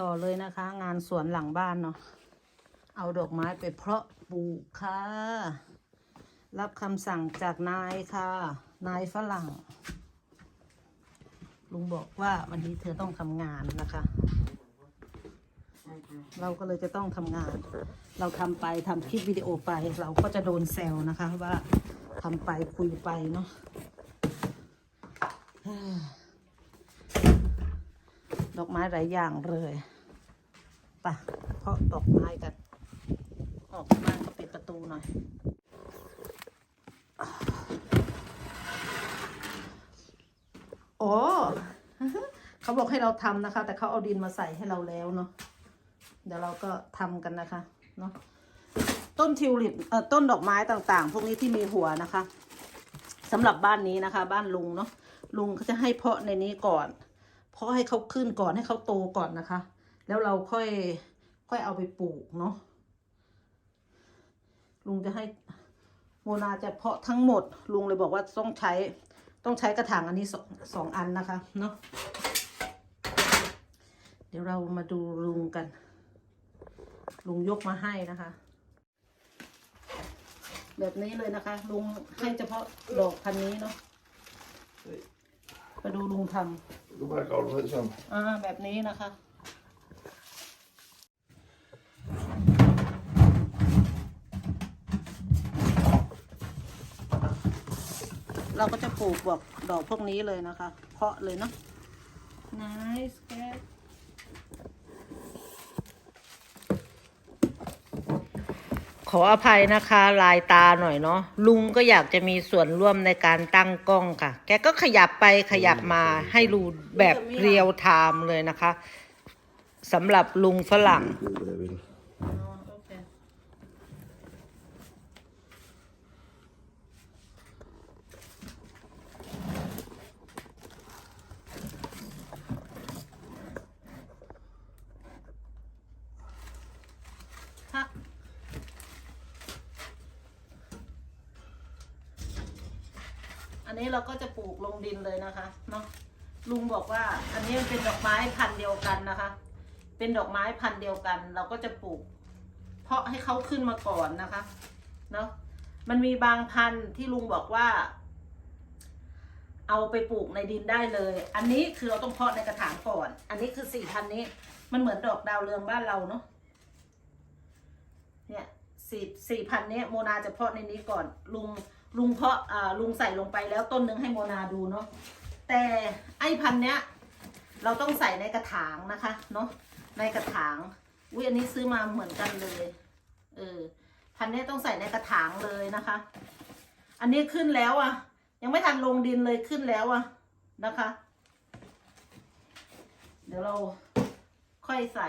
ต่อเลยนะคะ งานสวนหลังบ้านเนาะเอาดอกไม้ไปเพาะปลูกค่ะ รับคำสั่งจากนายค่ะ นายฝรั่ง ลุงบอกว่าวันนี้เธอต้องทำงานนะคะ เราก็เลยจะต้องทำงาน เราทำไปทำคลิปวิดีโอไป เราก็จะโดนแซวนะคะว่าทำไปคุยไปเนาะ ดอกไม้หลายอย่างเลยปะเพาะดอกไม้กัน ออกมาปิดประตูหน่อย โอ้เขาบอกให้เราทำนะคะ แต่เขาเอาดินมาใส่ให้เราแล้วเนาะ เดี๋ยวเราก็ทำกันนะคะ เนาะ ต้นทิวลิปเอ่อต้นดอกไม้ต่างๆ พวกนี้ที่มีหัวนะคะสำหรับบ้านนี้นะคะ บ้านลุงเนาะลุงเขาจะให้เพาะในนี้ก่อน เพราะให้เขาขึ้นก่อนให้เขาโตก่อนนะคะ แล้วเราค่อยค่อยเอาไปปลูกเนาะลุงจะให้โมนาจะเพาะทั้งหมด ลุงเลยบอกว่าต้องใช้ต้องใช้กระถางอันนี้สองสองอันนะคะเนาะเดี๋ยวเรามาดูลุงกัน ลุงยกมาให้นะคะ แบบนี้เลยนะคะ ลุงให้เฉพาะดอกพันนี้เนาะ มาดูลุงทำ Doe maar koud met zo'n. อ่าแบบนี้นะคะ เราก็จะปลูกแบบดอกพวกนี้เลยนะคะ เพาะเลยเนาะ nice cat ออภัยนะคะ ลายตาหน่อยเนาะลุงก็อยากจะมีส่วนร่วมในการตั้งกล้องค่ะ แกก็ขยับไปขยับมาให้รูแบบเรียลไทม์เลยนะคะสำหรับลุงฝรั่ง Doe wat hij wil. ค่ะอันนี้ เราก็จะปลูกลงดินเลยนะคะเนาะลุงบอกว่า อันนี้มันเป็นดอกไม้พันธุ์เดียวกันนะคะ เป็นดอกไม้พันธุ์เดียวกัน เราก็จะปลูก เพาะให้เขาขึ้นมาก่อนนะคะเนาะมันมีบางพันธุ์ที่ลุงบอกว่า เอาไปปลูกในดินได้เลย อันนี้คือเราต้องเพาะในกระถางก่อน อันนี้คือสี่พันนี้ มันเหมือนดอกดาวเรืองบ้านเราเนาะเนี่ยสี่สี่พันนี้โมนาจะเพาะในนี้ก่อนลุง ลุงเพาะอ่าลุงใส่ลงไปแล้วต้นหนึ่งให้โมนาดูเนาะแต่ไอ้พันเนี้ย เราต้องใส่ในกระถางนะคะเนาะในกระถางอุ้ยอันนี้ซื้อมาเหมือนกันเลย เออ พันเนี้ยต้องใส่ในกระถางเลยนะคะ อันนี้ขึ้นแล้วอะ ยังไม่ทันลงดินเลยขึ้นแล้วอะนะคะ เดี๋ยวเราค่อยใส่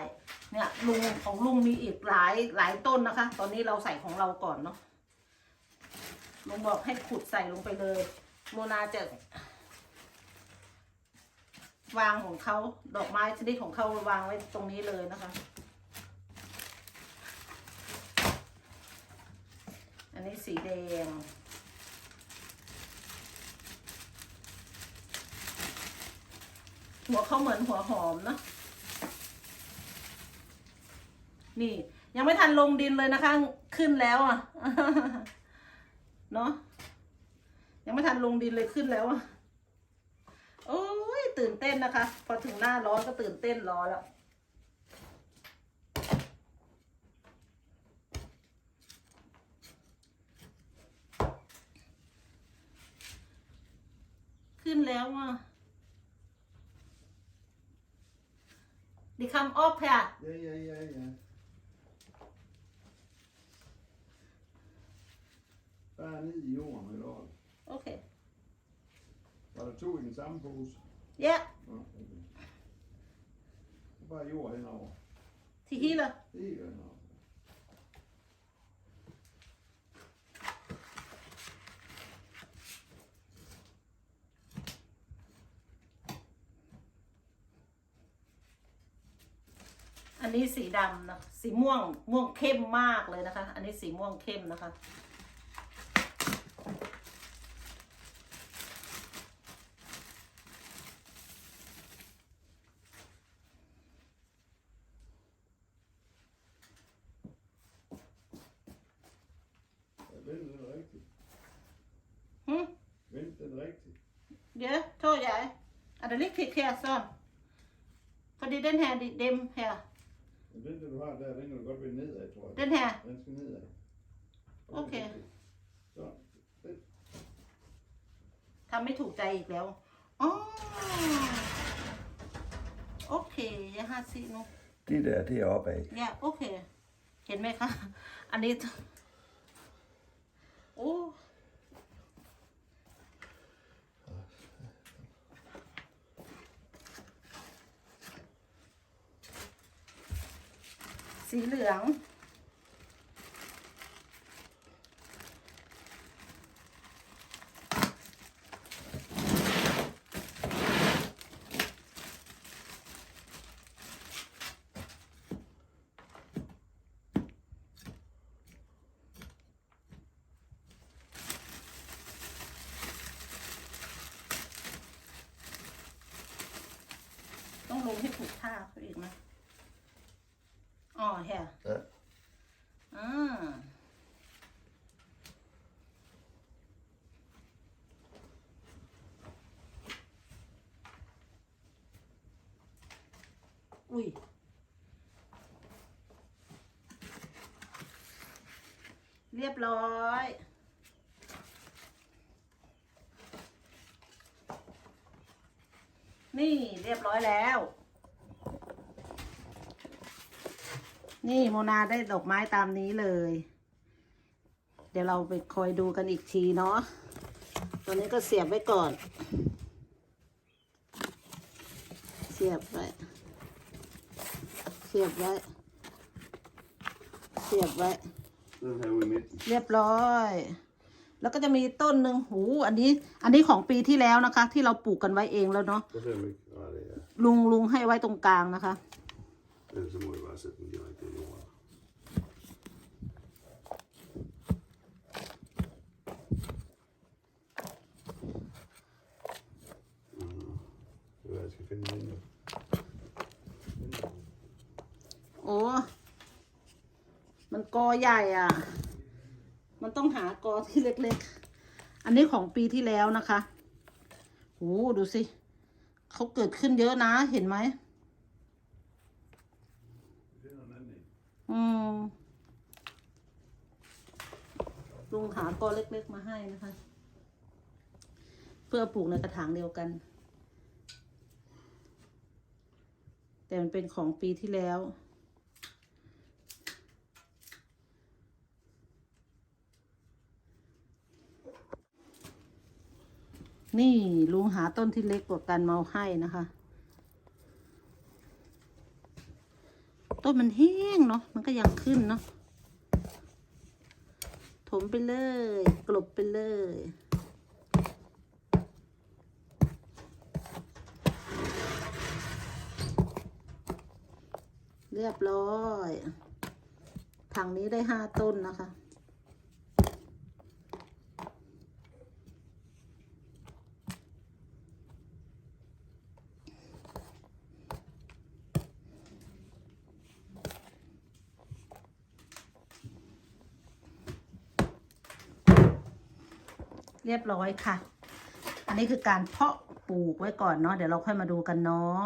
เนี่ยลุงของลุงมีอีกหลายหลายต้นนะคะ ตอนนี้เราใส่ของเราก่อนเนาะ ลุงบอกให้ขุดใส่ลงไปเลย โมนาจะ วางของเขาดอกไม้ชนิดของเขาวางไว้ตรงนี้เลยนะคะ อันนี้สีแดงหัวเขาเหมือนหัวหอมเนอะนี่ ยังไม่ทันลงดินเลยนะคะ ขึ้นแล้วอะ เนาะยังไม่ทันลงดินเลยขึ้นแล้วอะโอ้ยตื่นเต้นนะคะ พอถึงหน้าร้อนก็ตื่นเต้นร้อนแล้วขึ้นแล้วอะดิคำออฟค่ะ Ja, ja, ja, ja. Bare ned i jorden med lort. โอเค Var der to i den samme pose? เย้ Nå, okay. Så bare jord henover. ทีฮีเลย Helt henover. อันนี้สีดำนะ สีม่วง ม่วงเข้มมากเลยนะคะ อันนี้สีม่วงเข้มนะคะ Yeah, tror jeg. Er det lidt her sådan? Fordi den her, de- dem her. Den, der du har der, den kan du godt vende nedad, tror jeg. Den her. Den skal nedad. Okay. Så. Den. ทำไม่ถูกใจอีกแล้ว อ๋อ โอเคยาฮาซิโน De der, det er opad. เนี่ยโอเค เห็นไหมคะ อันนี้ โอ้ สีเหลืองต้องลงให้ถูกท่าเขาอีกนะอ๋อแฮะ Ja. อ่า อุ้ยเรียบร้อย นี่เรียบร้อยแล้ว นี่โมนาได้ดอกไม้ตามนี้เลย เดี๋ยวเราไปคอยดูกันอีกทีเนาะตัวนี้ก็เสียบไว้ก่อน เสียบไว้ สียบไว้ เสียบไว้ Den her ude i midten. เรียบร้อย แล้วก็จะมีต้นหนึ่งหู อันนี้ อันนี้ของปีที่แล้วนะคะ ที่เราปลูกกันไว้เองแล้วเนาะ Så ser vi ikke. Nej, det er. ลุงลุงให้ไว้ตรงกลางนะคะ Ellers så må vi bare sætte den direkte i jorden. Mm. Det er, hvad jeg skal finde den nu. โอ้ มันกอใหญ่อะ มันต้องหากอที่เล็กๆ อันนี้ของปีที่แล้วนะคะโอ้ดูสิ เขาเกิดขึ้นเยอะนะ เห็นไหมอืมลุงหากอเล็กๆมาให้นะคะ เพื่อปลูกในกระถางเดียวกัน แต่มันเป็นของปีที่แล้ว นี่ลุงหาต้นที่เล็กกว่ากันมาให้นะคะ ต้นมันแห้งเนาะมันก็ยังขึ้นเนาะถมไปเลย กลบไปเลยเรียบร้อย ถังนี้ได้ห้าต้นนะคะ เรียบร้อยค่ะ อันนี้คือการเพาะปลูกไว้ก่อนเนาะเดี๋ยวเราค่อยมาดูกันเนาะ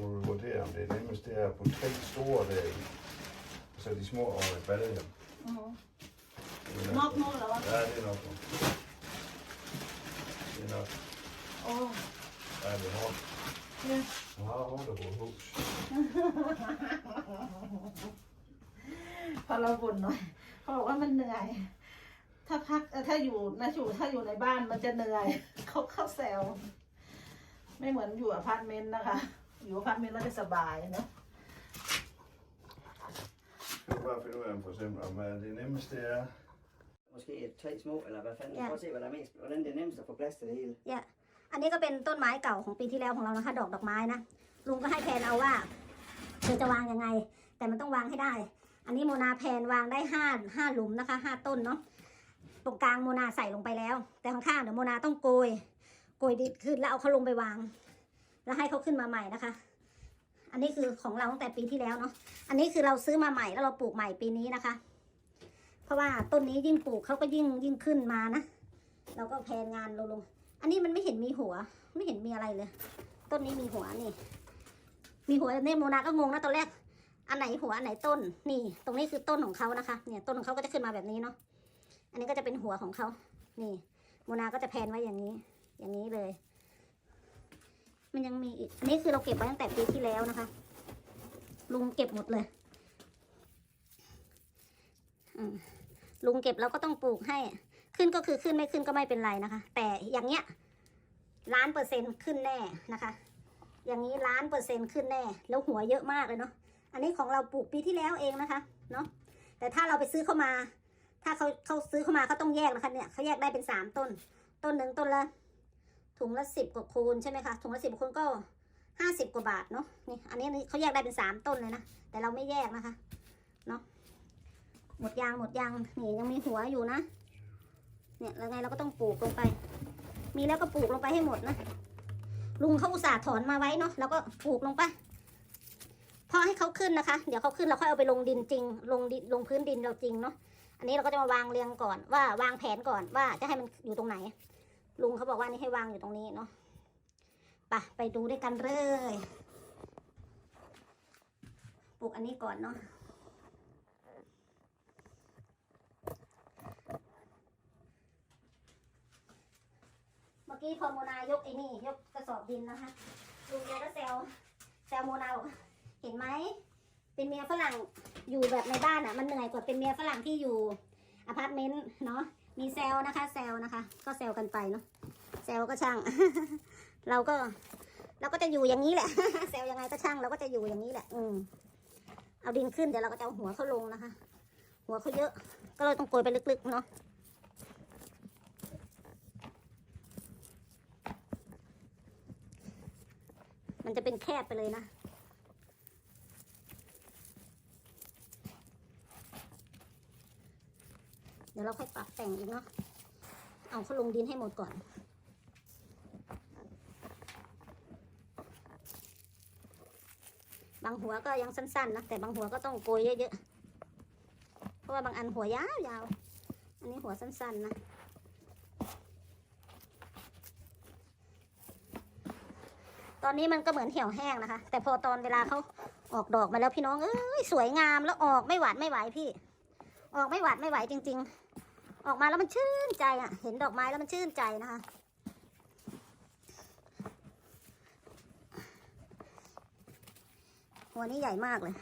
må vi vurdere, om det er nemmest det her på tre store der i. Og så de små over i baljen. Det er นอกนู่นเหรอ Ja, det er nok. nu. Det er nok. โอ้ Ja, det er hårdt. เนี่ย Jeg har hårdt at bo hus. พอเราบ่นหน่อยเขาบอกว่ามันเหนื่อย ถ้าพักเอ่อถ้าอยู่นะอยู่ถ้าอยู่ในบ้านมันจะเหนื่อยเขาเข้าแซวไม่เหมือนอยู่อพาร์ตเมนต์นะคะ อยู่อพาร์ตเมนต์แล้วจะสบายเนาะ Skal du bare finde ud af, for eksempel, om hvad det nemmeste er. Måske et tre små, eller hvad fanden. Ja. Ja. Prøv at se, hvad der er mest, hvordan det er nemmest at få plads til det hele. เนี่ยอันนี้ก็เป็นต้นไม้เก่าของปีที่แล้วของเรานะคะ ดอกดอกไม้นะ ลุงก็ให้แพนเอาว่าเธอจะวางยังไง แต่มันต้องวางให้ได้ อันนี้โมนาแพนวางได้ห้าห้าหลุมนะคะห้าต้นเนาะ ตรงกลางโมนาใส่ลงไปแล้ว แต่ข้างๆเดี๋ยวโมนาต้องโกย โกยดินขึ้นแล้วเอาเขาลงไปวาง แล้วให้เขาขึ้นมาใหม่นะคะ อันนี้คือของเราตั้งแต่ปีที่แล้วเนาะ อันนี้คือเราซื้อมาใหม่แล้วเราปลูกใหม่ปีนี้นะคะ เพราะว่าต้นนี้ยิ่งปลูกเขาก็ยิ่งยิ่งขึ้นมานะ เราก็แพนงานเราลง อันนี้มันไม่เห็นมีหัว ไม่เห็นมีอะไรเลย ต้นนี้มีหัวนี่ มีหัวเนี่ยโมนาก็งงนะตอนแรก อันไหนหัวอันไหนต้น นี่ ตรงนี้คือต้นของเขานะคะ เนี่ยต้นของเขาก็จะขึ้นมาแบบนี้เนาะ อันนี้ก็จะเป็นหัวของเขา นี่ โมนาก็จะแพนไว้อย่างนี้ อย่างนี้เลย มันยังมีอีกอันนี้คือเราเก็บไว้ตั้งแต่ปีที่แล้วนะคะ ลุงเก็บหมดเลยลุงเก็บแล้วก็ต้องปลูกให้ ขึ้นก็คือขึ้นไม่ขึ้นก็ไม่เป็นไรนะคะ แต่อย่างเงี้ยล้านเปอร์เซ็นต์ขึ้นแน่นะคะ อย่างนี้ล้านเปอร์เซ็นต์ขึ้นแน่ แล้วหัวเยอะมากเลยเนาะ อันนี้ของเราปลูกปีที่แล้วเองนะคะ เนาะ แต่ถ้าเราไปซื้อเข้ามา ถ้าเขาเขาซื้อเข้ามาเขาต้องแยกนะคะเนี่ยเขาแยกได้เป็นสามต้น ต้นหนึ่งต้นละ ถุงละสิบกว่าคูณใช่ไหมคะถุงละสิบคูณก็ห้าสิบกว่าบาทเนาะนี่อันนี้เขาแยกได้เป็นสามต้นเลยนะแต่เราไม่แยกนะคะเนาะหมดยางหมดยางนี่ยังมีหัวอยู่นะ เนี่ยแล้วไงเราก็ต้องปลูกลงไป มีแล้วก็ปลูกลงไปให้หมดนะลุงเขาอุตส่าห์ถอนมาไว้เนาะแล้วก็ปลูกลงไปพอให้เขาขึ้นนะคะ เดี๋ยวเขาขึ้นเราค่อยเอาไปลงดินจริง ลงดินลงพื้นดินเราจริงเนาะอันนี้เราก็จะมาวางเรียงก่อนว่าวางแผนก่อนว่าจะให้มันอยู่ตรงไหน ลุงเขาบอกว่านี่ให้วางอยู่ตรงนี้เนาะไปไปดูด้วยกันเลยปลูกอันนี้ก่อนเนาะเมื่อกี้พอโมนายกไอ้นี่ยกกระสอบดินนะคะลุงแกก็แซวแซวโมนาบอกเห็นไหมเป็นเมียฝรั่งอยู่แบบในบ้านอะ มันเหนื่อยกว่าเป็นเมียฝรั่งที่อยู่อพาร์ตเมนต์เนาะ มีแซวนะคะ แซวนะคะ ก็แซวกันไปเนาะแซวก็ช่าง เราก็ เราก็จะอยู่อย่างนี้แหละ แซวยังไงก็ช่างเราก็จะอยู่อย่างนี้แหละ อืมเอาดินขึ้นเดี๋ยวเราก็จะเอาหัวเขาลงนะคะ หัวเขาเยอะ ก็เลยต้องโกยไปลึกๆเนาะมันจะเป็นแคบไปเลยนะ เดี๋ยวเราค่อยปรับแต่งอีกเนาะ เอาเขาลงดินให้หมดก่อน บางหัวก็ยังสั้นๆนะ แต่บางหัวก็ต้องโกยเยอะๆ เพราะว่าบางอันหัวยาวๆอันนี้หัวสั้นๆนะตอนนี้มันก็เหมือนเหี่ยวแห้งนะคะ แต่พอตอนเวลาเขาออกดอกมาแล้วพี่น้องเอ้ยสวยงามแล้วออกไม่หวาดไม่ไหวพี่ ออกไม่หวาดไม่ไหวจริง ๆ ออกมาแล้วมันชื่นใจอะ เห็นดอกไม้แล้วมันชื่นใจนะคะ หัวนี้ใหญ่มากเลย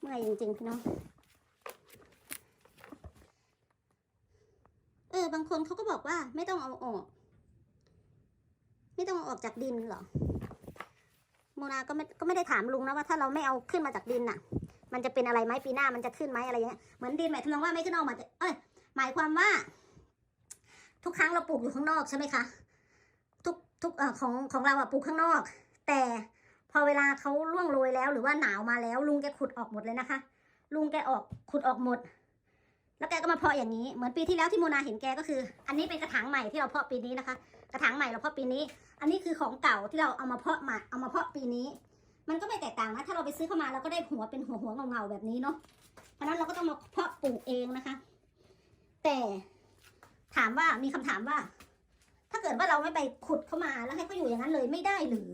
เมื่อยจริงๆพี่น้อง เออ บางคนเขาก็บอกว่าไม่ต้องเอาออก ไม่ต้องเอาออกจากดินหรอโมนาก็ไม่ก็ไม่ได้ถามลุงนะว่าถ้าเราไม่เอาขึ้นมาจากดินน่ะ มันจะเป็นอะไรไหมปีหน้ามันจะขึ้นไหมอะไรอย่างเงี้ยเหมือนดินหมายถึงว่าไม่ขึ้นออกมาเอ้ยหมายความว่า ทุกครั้งเราปลูกอยู่ข้างนอกใช่ไหมคะทุกทุกเอ่อของของเราอะปลูกข้างนอก แต่พอเวลาเขาล่วงโรยแล้ว หรือว่าหนาวมาแล้ว ลุงแกขุดออกหมดเลยนะคะ ลุงแกออกขุดออกหมด แล้วแกก็มาเพาะอย่างนี้ เหมือนปีที่แล้วที่โมนาเห็นแกก็คือ อันนี้เป็นกระถางใหม่ที่เราเพาะปีนี้นะคะ กระถางใหม่เราเพาะปีนี้ อันนี้คือของเก่าที่เราเอามาเพาะม่เอามาเพาะปีนี้ มันก็ไม่แตกต่างนะ ถ้าเราไปซื้อเข้ามาเราก็ได้หัวเป็นหัวหัวเงาๆแบบนี้เนาะ เพราะนั้นเราก็ต้องมาเพาะปลูกเองนะคะ แต่ถามว่ามีคำถามว่า ถ้าเกิดว่าเราไม่ไปขุดเข้ามาแล้วให้เขาอยู่อย่างนั้นเลยไม่ได้หรือ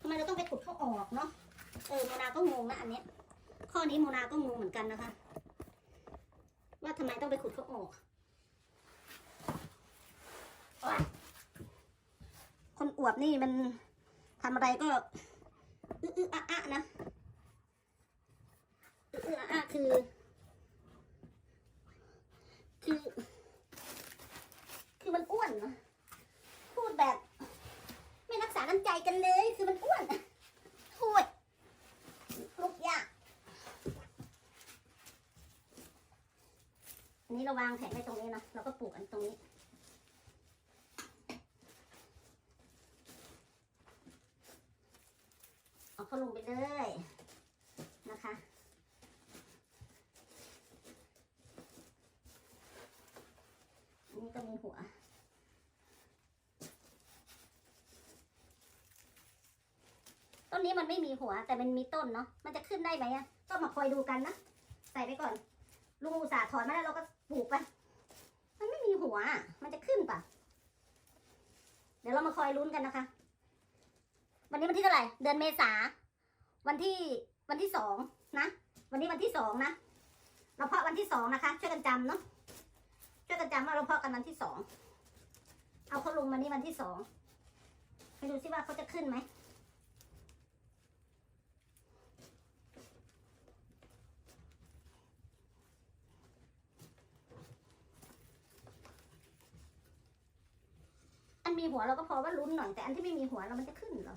ทำไมเราต้องไปขุดเขาออกเนาะ เออโมนาก็งงนะอันเนี้ย ข้อนี้โมนาก็งงเหมือนกันนะคะ ว่าทำไมต้องไปขุดเขาออก คนอวบนี่มันทำอะไรก็อึอึอะอะนะอึอึอะอะคือ คือ คือมันอ้วนนะพูดแบบ ไม่รักษาน้ำใจกันเลย คือมันอ้วนพูดลุกยาก นี้เราวางแผงไว้ตรงนี้เนะเราก็ปลูกอันตรงนี้ เอาเขาลงไปเลยนะคะอันนี้ก็มีหัวต้นนี้มันไม่มีหัวแต่มันมีต้นเนาะมันจะขึ้นได้ไหมอะก็มาคอยดูกันนะ ใส่ไปก่อน ลุงอุตส่าห์ถอนมาแล้วเราก็ ปลูกไปมันไม่มีหัว มันจะขึ้นปะเดี๋ยวเรามาคอยลุ้นกันนะคะ วันนี้วันที่เท่าไหร่ เดือนเมษา วันที่วันที่สองนะ วันนี้วันที่สองนะ เราเพาะวันที่สองนะคะ ช่วยกันจำเนาะ ช่วยกันจำว่าเราเพาะกันวันที่สอง เอาเขาลงมานี่วันที่สองไปดูซิว่าเขาจะขึ้นไหมันมีหัวเราก็พอว่าลุ้นหน่อยแต่อันที่ไม่มีหัวเรามันจะขึ้นหรอ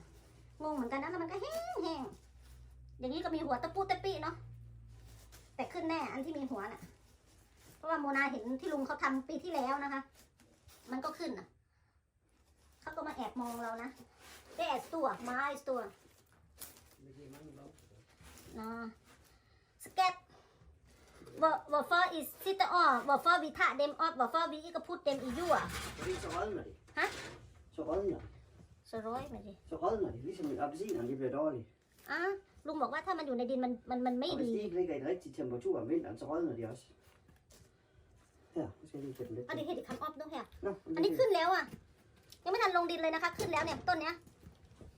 งงเหมือนกันนะแล้วมันก็แห้งแห้งอย่างนี้ก็มีหัวตะปูตะปีเนาะแต่ขึ้นแน่อันที่มีหัวน่ะ เพราะว่าโมนาเห็นที่ลุงเขาทำปีที่แล้วนะคะ มันก็ขึ้นอะเขาก็มาแอบมองเรานะได้แอบตัวไม้ตัวนะสเก็ตว่าว่าฟออีซิตออว่าฟอวิทาเดมออฟว่าฟอวิก็พูดเดมอียั่ว Fordi så rådner de. Hả? Så rådner de. สร้อยมาดิ Så rådner de, ligesom appelsinerne de bliver dårlige. อะลุงบอกว่าถ้ามันอยู่ในดินมันมันมันไม่ Og hvis ดี de ikke ligger i den rigtige temperatur om vinteren, så rådner de også. Her, nu skal jeg lige sætte dem lidt เอาดิ til. เห็ดคัมออฟด้วยค่ะ Nå, อันนี้ขึ้นแล้วอะ ยังไม่ทันลงดินเลยนะคะ ขึ้นแล้วเนี่ยต้นเนี้ย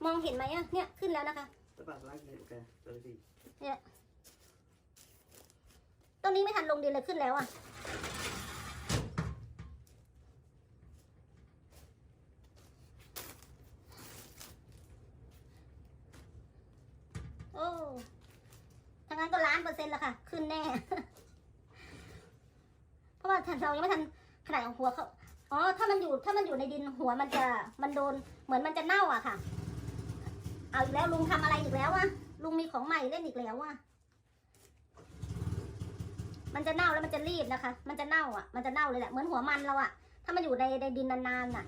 มองเห็นไหมอะเนี่ยขึ้นแล้วนะคะ så bare så langt ned, okay. Så er det fint. ต้นนี้ไม่ทันลงดินเลยขึ้นแล้วอะ โอ้ถ้า งั้นก็ล้านเปอร์เซ็นต์ละค่ะ ขึ้นแน่ เพราะว่าเรายังไม่ทันขนาดของหัวเขาอ๋อ ถ้ามันอยู่ ถ้ามันอยู่ในดินหัวมันจะ มันโดน เหมือนมันจะเน่าอะค่ะ เอาอีกแล้วลุงทำอะไรอีกแล้วอะลุงมีของใหม่เล่นอีกแล้วอะมันจะเน่าแล้วมันจะรีบนะคะ มันจะเน่าอะมันจะเน่าเลยแหละ เหมือนหัวมันเราอะถ้ามันอยู่ในในดินนานๆน่ะ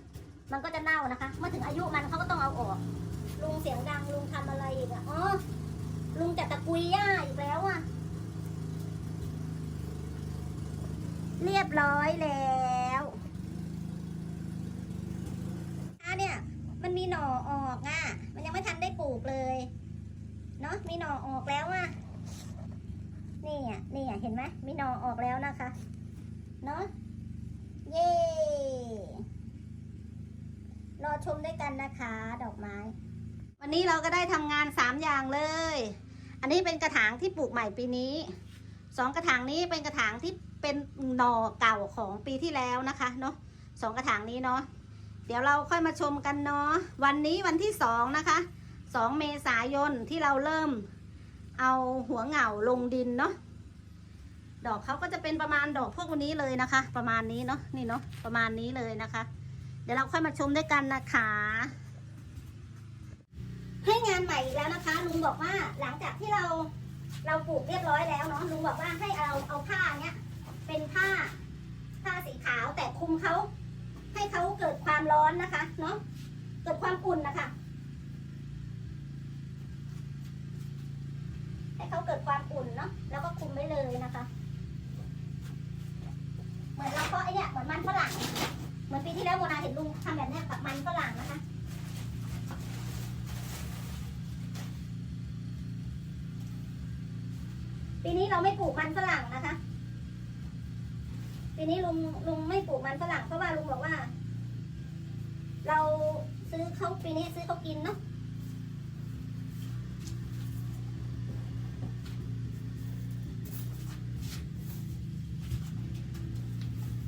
มันก็จะเน่านะคะ เมื่อถึงอายุมันเขาก็ต้องเอาออก ลุงเสียงดังลุงทำอะไรอีกอะ อ๋อ ลุงจะตะกุยหญ้าอีกแล้วอะ เร้อยแล้วอะเนี่ย มันมีหน่อออกอะ มันยังไม่ทันได้ปลูกเลย เนาะมีหน่อออกแล้วอะ นี่อะนี่อะเห็นไหมมีหน่อออกแล้วนะคะ เนาะ เย้รอชมด้วยกันนะคะ ดอกไม้ วันนี้เราก็ได้ทำงานสามอย่างเลย อันนี้เป็นกระถางที่ปลูกใหม่ปีนี้สองกระถางนี้เป็นกระถางที่ เป็นหน่อเก่าของปีที่แล้วนะคะเนาะสองกระถางนี้เนาะเดี๋ยวเราค่อยมาชมกันเนาะวันนี้วันที่สองนะคะสองเมษายนที่เราเริ่มเอาหัวเหงาลงดินเนาะดอกเขาก็จะเป็นประมาณดอกพวกนนี้เลยนะคะ ประมาณนี้เนาะนี่เนาะประมาณนี้เลยนะคะ เดี๋ยวเราค่อยมาชมด้วยกันนะคะให้งานใหม่อีกแล้วนะคะ ลุงบอกว่าหลังจากที่เราเราปลูกเรียบร้อยแล้วเนาะลุงบอกว่าให้เอาเอาผ้าเนี้ย เป็นผ้าผ้าสีขาวแต่คุมเขาให้เขาเกิดความร้อนนะคะเนาะเกิดความอุ่นนะคะ ให้เขาเกิดความอุ่นเนาะแล้วก็คุมไว้เลยนะคะ เหมือนเราเพาะไอเนี่ยเหมือนมันฝรั่งเหมือนปีที่แล้วโมนาเห็นลุงทำแบบเนี้ยกับมันฝรั่งนะคะปีนี้เราไม่ปลูกมันฝรั่งนะคะ ปีนี้ลุงลุงไม่ปลูกมันฝรั่งเพราะว่าลุงบอกว่า เราซื้อเขาปีนี้ซื้อเขากินเนาะ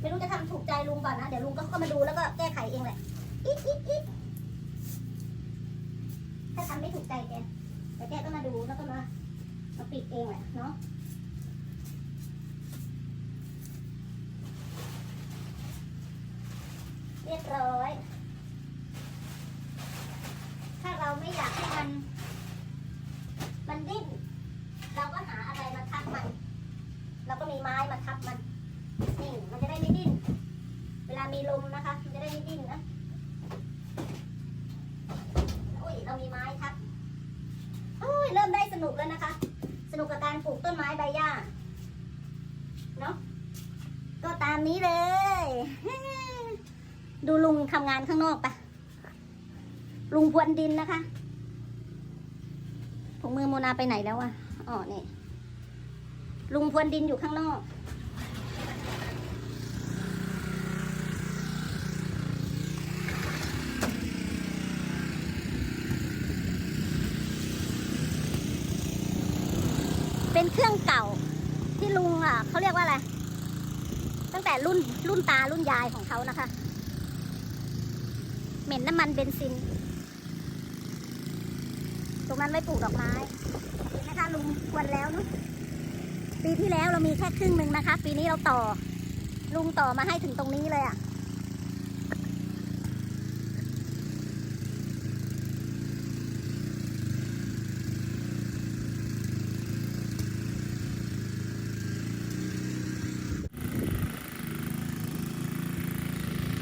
ไม่รู้จะทำถูกใจลุงก่อนนะเดี๋ยวลุงก็เข้ามาดูแล้วก็แก้ไขเองแหละอีกอีกอีกถ้าทำไม่ถูกใจแกเดี๋ยวแต่แกก็มาดูแล้วก็มามาปิดเองแหละเนาะ เรียบร้อย ถ้าเราไม่อยากให้มัน มันดิ้น เราก็หาอะไรมาทับมัน เราก็มีไม้มาทับมัน นี่ มันจะได้ไม่ดิ้น เวลามีลมนะคะ มันจะได้ไม่ดิ้นนะอุ้ย เรามีไม้ทับอุ้ย เริ่มได้ส นุกแล้วนะคะ สนุกกับการปลูกต้นไม้ใบหญ้าเนาะก็ตามนี้เลย ดูลุงทำงานข้างนอกปะลุงพรวนดินนะคะถุงมือโมนาไปไหนแล้วอะอ๋อนี่ลุงพรวนดินอยู่ข้างนอก เป็นเครื่องเก่าที่ลุงอะเขาเรียกว่าอะไร ตั้ง แต่รุ่นรุ่นตารุ่นยายของเขานะคะ เหม็นน้ำมันเบนซิน ตรงนั้นไว้ปลูกดอกไม้นะคะลุงควรแล้วนอะปีที่แล้วเรามีแค่ครึ่งหนึ่งนะคะ ปีนี้เราต่อ ลุงต่อมาให้ถึงตรงนี้เลยอะ่ะ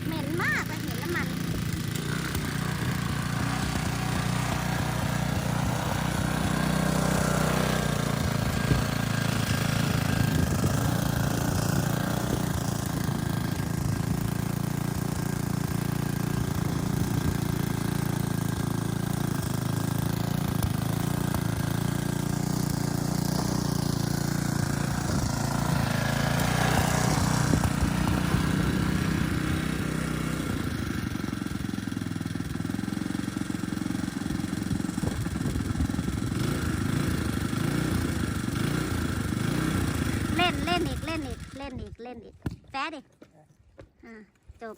เหม็นมากเลยเหม็นน้ำมัน เล่นเล่นอีกเล่นอีกเล่นอีกแป๊ดดิอ่าจบ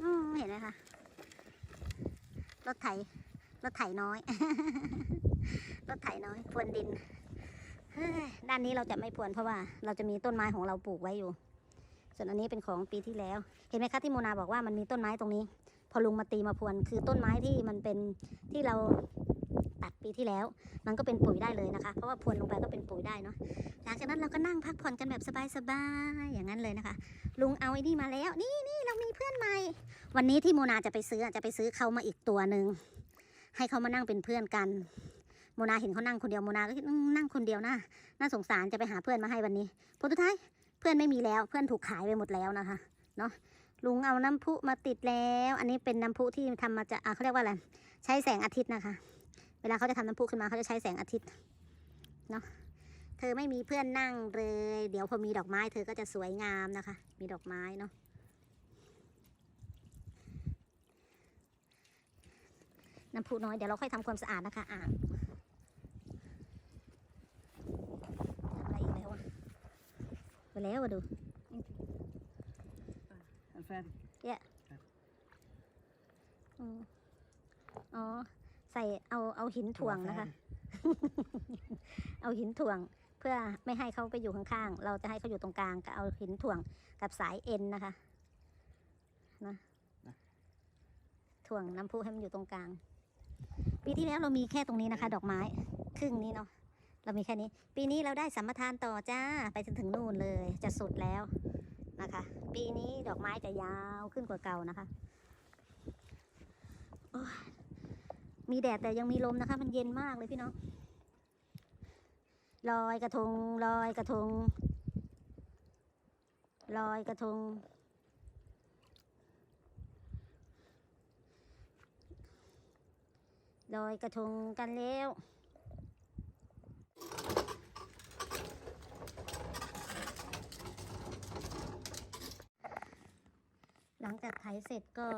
อืมเห็นไหมคะรถไถรถไถน้อย รถไถน้อยพรวนดินเฮ้ยด้านนี้เราจะไม่พรวนเพราะว่าเราจะมีต้นไม้ของเราปลูกไว้อยู่ ส่วนอันนี้เป็นของปีที่แล้ว เห็นไหมคะที่โมนาบอกว่ามันมีต้นไม้ตรงนี้ พอลุงมาตีมาพรวนคือต้นไม้ที่มันเป็นที่เรา ปีที่แล้ว มันก็เป็นปุ๋ยได้เลยนะคะ เพราะว่าพรวนลงไปก็เป็นปุ๋ยได้เนาะหลังจากนั้นเราก็นั่งพักผ่อนกันแบบสบายๆอย่างนั้นเลยนะคะ ลุงเอาไอ้นี่มาแล้ว นี่นี่เรามีเพื่อนใหม่ วันนี้ที่โมนาจะไปซื้อจะไปซื้อเขามาอีกตัวหนึ่งให้เขามานั่งเป็นเพื่อนกันโมนาเห็นเขานั่งคนเดียวโมนาก็คิดนั่งคนเดียวนะน่าสงสารจะไปหาเพื่อนมาให้วันนี้ผลสุดท้ายเพื่อนไม่มีแล้วเพื่อนถูกขายไปหมดแล้วนะคะเนาะลุงเอาน้ำพุมาติดแล้ว อันนี้เป็นน้ำพุที่ทำมาจากเขาเรียกว่าอะไร ใช้แสงอาทิตย์นะคะ วลาเขาจะทำน้ำพุขึ้นมาเขาจะใช้แสงอาทิตย์เนาะเธอไม่มีเพื่อนนั่งเลย เดี๋ยวพอมีดอกไม้เธอก็จะสวยงามนะคะ มีดอกไม้เนาะน้ำพุน้อยเดี๋ยวเราค่อยทำความสะอาดนะคะอ่างทำอะไรอีกแล้วอะไปแล้วอะดู Han er færdig. อืมอ๋อ ใส่เอาเอาหินถ่วงนะคะ เอาหินถ่วง เพื่อไม่ให้เขาไปอยู่ข้างๆ เราจะให้เขาอยู่ตรงกลางก็เอาหินถ่วงกับสายเอ็นนะคะนะถ่วงน้ำพุให้มันอยู่ตรงกลาง ปีที่แล้วเรามีแค่ตรงนี้นะคะ ดอกไม้ ครึ่งนี้เนาะเรามีแค่นี้ ปีนี้เราได้สัมปทานต่อจ้าไปจนถึงนู่นเลย จะสุดแล้วนะคะ ปีนี้ดอกไม้จะยาวขึ้นกว่าเก่านะคะโอ้ย มีแดดแต่ยังมีลมนะคะ มันเย็นมากเลยพี่น้องลอยกระทงลอยกระทงลอยกระทง ลอยกระทงกันแล้วหลังจากไถเสร็จก็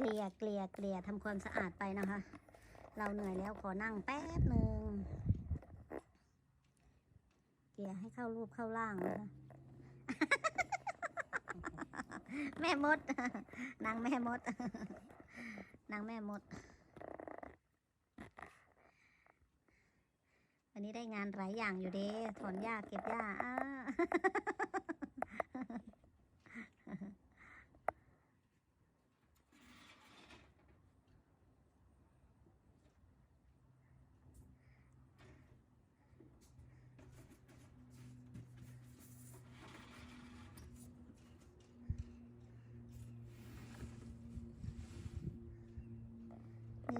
เกลี่ยเกลี่ยเกลี่ยทำความสะอาดไปนะคะ เราเหนื่อยแล้วขอนั่งแป๊บหนึ่งเกลี่ยให้เข้ารูปเข้าร่างนะคะแม่มด นางแม่มด นางแม่มด วันนี้ได้งานหลายอย่างอยู่เด้ถอนหญ้าเก็บหญ้าอ้า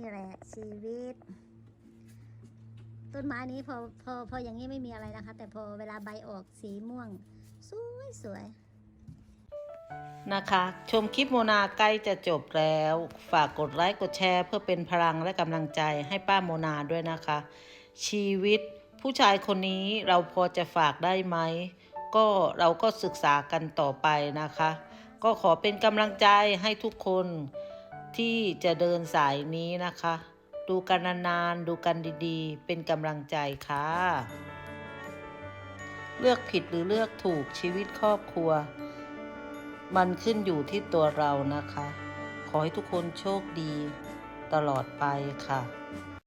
นี่แหละชีวิต ต้นไม้นี้พอพอพออย่างนี้ไม่มีอะไรนะคะ แต่พอเวลาใบออกสีม่วง สวยสวยนะคะ ชมคลิปโมนาใกล้จะจบแล้ว ฝากกดไลค์กดแชร์เพื่อเป็นพลังและกำลังใจให้ป้าโมนาด้วยนะคะ ชีวิตผู้ชายคนนี้เราพอจะฝากได้ไหม ก็เราก็ศึกษากันต่อไปนะคะ ก็ขอเป็นกำลังใจให้ทุกคน ที่จะเดินสายนี้นะคะ ดูกันนานๆ ดูกันดีๆ เป็นกำลังใจค่ะ เลือกผิดหรือเลือกถูกชีวิตครอบครัว มันขึ้นอยู่ที่ตัวเรานะคะ ขอให้ทุกคนโชคดีตลอดไปค่ะ